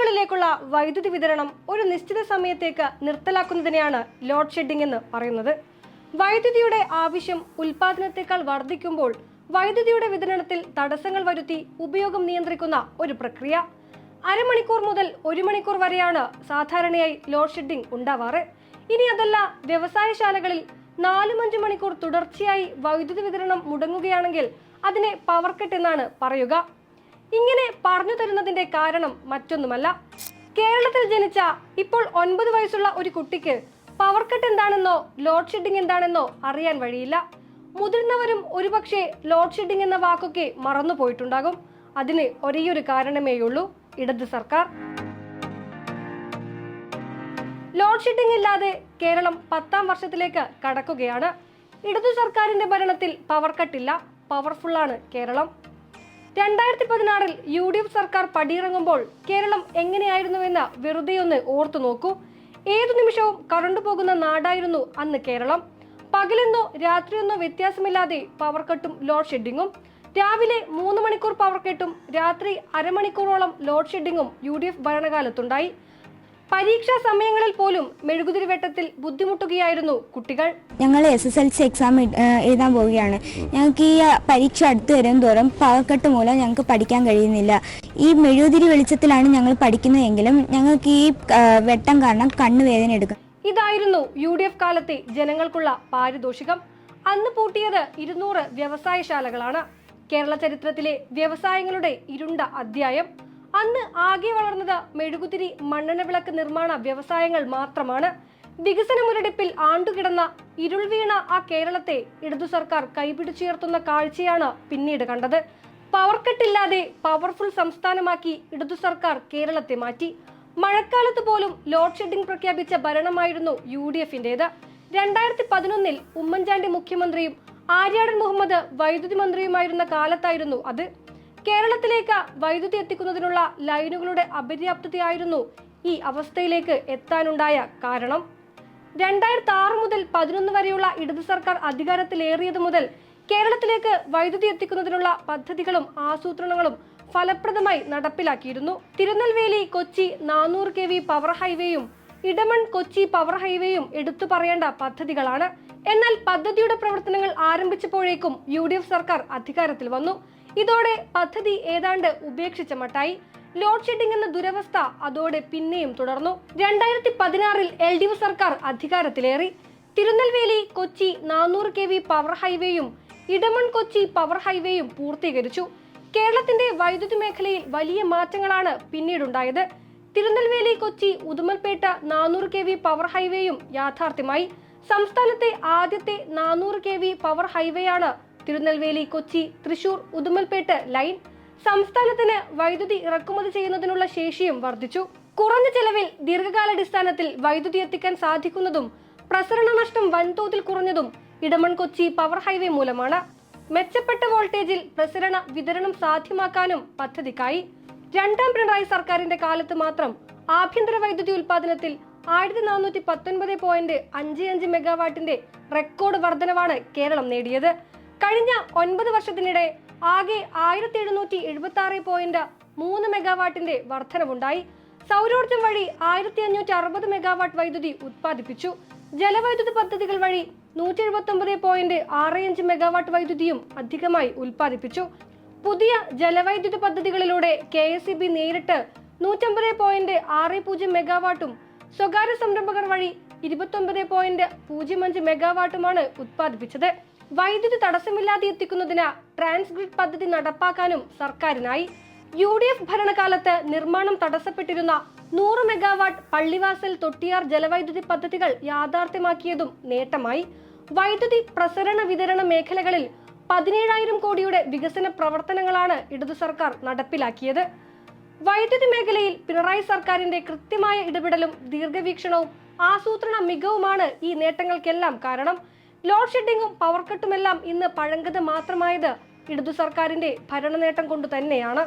വീടുകളിലേക്കുള്ള വൈദ്യുതി വിതരണം ഒരു നിശ്ചിത സമയത്തേക്ക് നിർത്തലാക്കുന്നതിനെയാണ് ലോഡ് ഷെഡിംഗ് എന്ന് പറയുന്നത്. വൈദ്യുതിയുടെ ആവശ്യം ഉൽപാദനത്തെക്കാൾ വർദ്ധിക്കുമ്പോൾ വൈദ്യുതിയുടെ വിതരണത്തിൽ തടസ്സങ്ങൾ വരുത്തി ഉപയോഗം നിയന്ത്രിക്കുന്ന ഒരു പ്രക്രിയ. അരമണിക്കൂർ മുതൽ ഒരു മണിക്കൂർ വരെയാണ് സാധാരണയായി ലോഡ് ഷെഡിംഗ് ഉണ്ടാവാറ്. ഇനി അതല്ല വ്യവസായശാലകളിൽ നാലും അഞ്ച് മണിക്കൂർ തുടർച്ചയായി വൈദ്യുതി വിതരണം മുടങ്ങുകയാണെങ്കിൽ അതിനെ പവർ കട്ട് എന്നാണ് പറയുക. ഇങ്ങനെ പറഞ്ഞു തരുന്നതിന്റെ കാരണം മറ്റൊന്നുമല്ല. കേരളത്തിൽ ജനിച്ച ഇപ്പോൾ ഒൻപത് വയസ്സുള്ള ഒരു കുട്ടിക്ക് പവർ കട്ട് എന്താണെന്നോ ലോഡ് ഷെഡിംഗ് എന്താണെന്നോ അറിയാൻ വഴിയില്ല. മുതിർന്നവരും ഒരുപക്ഷെ ലോഡ് ഷെഡിംഗ് എന്ന വാക്കൊക്കെ മറന്നു പോയിട്ടുണ്ടാകും. അതിന് ഒരേയൊരു കാരണമേയുള്ളൂ ഇടത് സർക്കാർ. ലോഡ് ഷെഡിംഗ് ഇല്ലാതെ കേരളം പത്താം വർഷത്തിലേക്ക് കടക്കുകയാണ്. ഇടതു സർക്കാരിന്റെ ഭരണത്തിൽ പവർ കട്ടില്ല പവർഫുള്ളാണ് കേരളം. രണ്ടായിരത്തി പതിനാറിൽ യു ഡി എഫ് സർക്കാർ പടിയിറങ്ങുമ്പോൾ കേരളം എങ്ങനെയായിരുന്നുവെന്ന് വെറുതെ ഒന്ന് ഓർത്തു നോക്കൂ. ഏതു നിമിഷവും കറണ്ടു പോകുന്ന നാടായിരുന്നു അന്ന് കേരളം. പകലെന്നോ രാത്രിയെന്നോ വ്യത്യാസമില്ലാതെ പവർ കട്ടും ലോഡ് ഷെഡിങ്ങും രാവിലെ മൂന്ന് മണിക്കൂർ പവർ കട്ടും രാത്രി അരമണിക്കൂറോളം ലോഡ് ഷെഡിങ്ങും യു ഡി എഫ് ഭരണകാലത്തുണ്ടായി. പരീക്ഷാ സമയങ്ങളിൽ പോലും മെഴുകുതിരി വെട്ടത്തിൽ ബുദ്ധിമുട്ടുകയായിരുന്നു കുട്ടികൾ. ഞങ്ങൾ S S L C exam എഴുതാൻ പോവുകയാണ്. ഞങ്ങൾക്ക് ഈ പരീക്ഷ അടുത്ത് വരും തോറും പവർക്കെട്ട് മൂലം ഞങ്ങൾക്ക് പഠിക്കാൻ കഴിയുന്നില്ല. ഈ മെഴുകുതിരി വെളിച്ചത്തിലാണ് ഞങ്ങൾ പഠിക്കുന്നതെങ്കിലും ഞങ്ങൾക്ക് ഈ വെട്ടം കാരണം കണ്ണുവേദന എടുക്കും ഇതായിരുന്നു യു ഡി എഫ് കാലത്തെ ജനങ്ങൾക്കുള്ള പാരിതോഷികം. അന്ന് പൂട്ടിയത് ഇരുന്നൂറ് വ്യവസായശാലകളാണ്. കേരള ചരിത്രത്തിലെ വ്യവസായങ്ങളുടെ ഇരുണ്ട അധ്യായം. അന്ന് ആകെ വളർന്നത് മെഴുകുതിരി മണ്ണെണ്ണ വിളക്ക് നിർമ്മാണ വ്യവസായങ്ങൾ മാത്രമാണ്. വികസന മുരടിപ്പിൽ ആണ്ടുകിടന്ന ഇരുൾ വീണ ആ കേരളത്തെ ഇടതു സർക്കാർ കൈപിടിച്ചുയർത്തുന്ന കാഴ്ചയാണ് പിന്നീട് കണ്ടത്. പവർ കട്ടില്ലാതെ പവർഫുൾ സംസ്ഥാനമാക്കി ഇടതു സർക്കാർ കേരളത്തെ മാറ്റി. മഴക്കാലത്ത് പോലും ലോഡ് ഷെഡിംഗ് പ്രഖ്യാപിച്ച ഭരണമായിരുന്നു യു ഡി എഫിന്റേത് രണ്ടായിരത്തി പതിനൊന്നിൽ ഉമ്മൻചാണ്ടി മുഖ്യമന്ത്രിയും ആര്യാടൻ മുഹമ്മദ് വൈദ്യുതി മന്ത്രിയുമായിരുന്ന കാലത്തായിരുന്നു അത്. കേരളത്തിലേക്ക് വൈദ്യുതി എത്തിക്കുന്നതിനുള്ള ലൈനുകളുടെ അപര്യാപ്തതയായിരുന്നു ഈ അവസ്ഥയിലേക്ക് എത്താനുണ്ടായ കാരണം. രണ്ടായിരത്തി ആറ് മുതൽ പതിനൊന്ന് വരെയുള്ള ഇടത് സർക്കാർ അധികാരത്തിലേറിയത് മുതൽ കേരളത്തിലേക്ക് വൈദ്യുതി എത്തിക്കുന്നതിനുള്ള പദ്ധതികളും ആസൂത്രണങ്ങളും ഫലപ്രദമായി നടപ്പിലാക്കിയിരുന്നു. തിരുനെൽവേലി കൊച്ചി നാനൂറ് കെ വി പവർ ഹൈവേയും ഇടമൺ കൊച്ചി പവർ ഹൈവേയും എടുത്തു പറയേണ്ട പദ്ധതികളാണ്. എന്നാൽ പദ്ധതിയുടെ പ്രവർത്തനങ്ങൾ ആരംഭിച്ചപ്പോഴേക്കും യു സർക്കാർ അധികാരത്തിൽ വന്നു. ഇതോടെ പദ്ധതി ഏതാണ്ട് ഉപേക്ഷിച്ച മട്ടായി. ലോഡ് ഷെഡിംഗ് എന്ന ദുരവസ്ഥ അതോടെ പിന്നെയും തുടർന്നു. രണ്ടായിരത്തി പതിനാറിൽ എൽ ഡി എഫ് സർക്കാർ അധികാരത്തിലേറി. തിരുനെൽവേലി കൊച്ചി നാനൂറ് കെ വി പവർ ഹൈവേയും ഇടമൺ കൊച്ചി പവർ ഹൈവേയും പൂർത്തീകരിച്ചു. കേരളത്തിന്റെ വൈദ്യുതി മേഖലയിൽ വലിയ മാറ്റങ്ങളാണ് പിന്നീടുണ്ടായത്. തിരുനെൽവേലി കൊച്ചി ഉദുമൽപേട്ട നാനൂറ് കെ വി പവർ ഹൈവേയും യാഥാർത്ഥ്യമായി. സംസ്ഥാനത്തെ ആദ്യത്തെ നാനൂറ് കെ വി പവർ ഹൈവേയാണ് തിരുനെൽവേലി കൊച്ചി തൃശൂർ ഉദുമൽപേട്ട് ലൈൻ സംസ്ഥാനത്തിന് വൈദ്യുതി ഇറക്കുമതി ചെയ്യുന്നതിനുള്ള ശേഷിയും വർദ്ധിച്ചു. കുറഞ്ഞ ചെലവിൽ ദീർഘകാലാടിസ്ഥാനത്തിൽ വൈദ്യുതി എത്തിക്കാൻ സാധിക്കുന്നതും പ്രസരണ നഷ്ടം വൻതോതിൽ കുറഞ്ഞതും ഇടമൺ കൊച്ചി പവർ ഹൈവേ മൂലമാണ്. മെച്ചപ്പെട്ട വോൾട്ടേജിൽ പ്രസരണ വിതരണം സാധ്യമാക്കാനും പദ്ധതിക്കായി. രണ്ടാം പിണറായി സർക്കാരിന്റെ കാലത്ത് മാത്രം ആഭ്യന്തര വൈദ്യുതി ഉൽപാദനത്തിൽ ആയിരത്തി നാനൂറ്റി പത്തൊൻപത് പോയിന്റ് അഞ്ച് അഞ്ച് മെഗാവാട്ടിന്റെ റെക്കോർഡ് വർധനവാണ് കേരളം നേടിയത്. കഴിഞ്ഞ ഒൻപത് വർഷത്തിനിടെ ആകെ ആയിരത്തി എഴുന്നൂറ്റി എഴുപത്തി ആറ് പോയിന്റ് മൂന്ന് മെഗാവാട്ടിന്റെ വർധനവുണ്ടായി സൗരോർജം വഴി ആയിരത്തി അഞ്ഞൂറ്റി അറുപത് മെഗാവാട്ട് വൈദ്യുതി ഉത്പാദിപ്പിച്ചു. ജലവൈദ്യുതി പദ്ധതികൾ വഴി നൂറ്റി എഴുപത്തി ഒമ്പത് പോയിന്റ് ആറ് അഞ്ച് മെഗാവാട്ട് വൈദ്യുതിയും അധികമായി ഉത്പാദിപ്പിച്ചു. പുതിയ ജലവൈദ്യുതി പദ്ധതികളിലൂടെ കെ എസ് ഇ ബി നേരിട്ട് നൂറ്റമ്പത് പോയിന്റ് ആറ് പൂജ്യം മെഗാവാട്ടും സ്വകാര്യ സംരംഭകർ വഴി ഇരുപത്തൊമ്പത് പോയിന്റ് പൂജ്യം അഞ്ച് മെഗാവാട്ടുമാണ് ഉത്പാദിപ്പിച്ചത്. വൈദ്യുതി തടസ്സമില്ലാതെ എത്തിക്കുന്നതിന് ട്രാൻസ്ഗ്രിഡ് പദ്ധതി നടപ്പാക്കാനും സർക്കാരിനായി യു ഡി എഫ് ഭരണകാലത്ത് നിർമ്മാണം തടസ്സപ്പെട്ടിരുന്ന നൂറ് മെഗാവാട്ട് പള്ളിവാസൽ തൊട്ടിയാർ ജലവൈദ്യുതി പദ്ധതികൾ യാഥാർത്ഥ്യമാക്കിയതും നേട്ടമായി. വൈദ്യുതി പ്രസരണ വിതരണ മേഖലകളിൽ പതിനേഴായിരം കോടിയുടെ വികസന പ്രവർത്തനങ്ങളാണ് ഇടതു സർക്കാർ നടപ്പിലാക്കിയത്. വൈദ്യുതി മേഖലയിൽ പിണറായി സർക്കാരിന്റെ കൃത്യമായ ഇടപെടലും ദീർഘവീക്ഷണവും ആസൂത്രണ മികവുമാണ് ഈ നേട്ടങ്ങൾക്കെല്ലാം കാരണം. ലോഡ് ഷെഡിങ്ങും പവർ കട്ടുമെല്ലാം ഇന്ന് പഴങ്കത് മാത്രമായത് ഇടതു സർക്കാരിന്റെ ഭരണനേട്ടം കൊണ്ടു തന്നെയാണ്.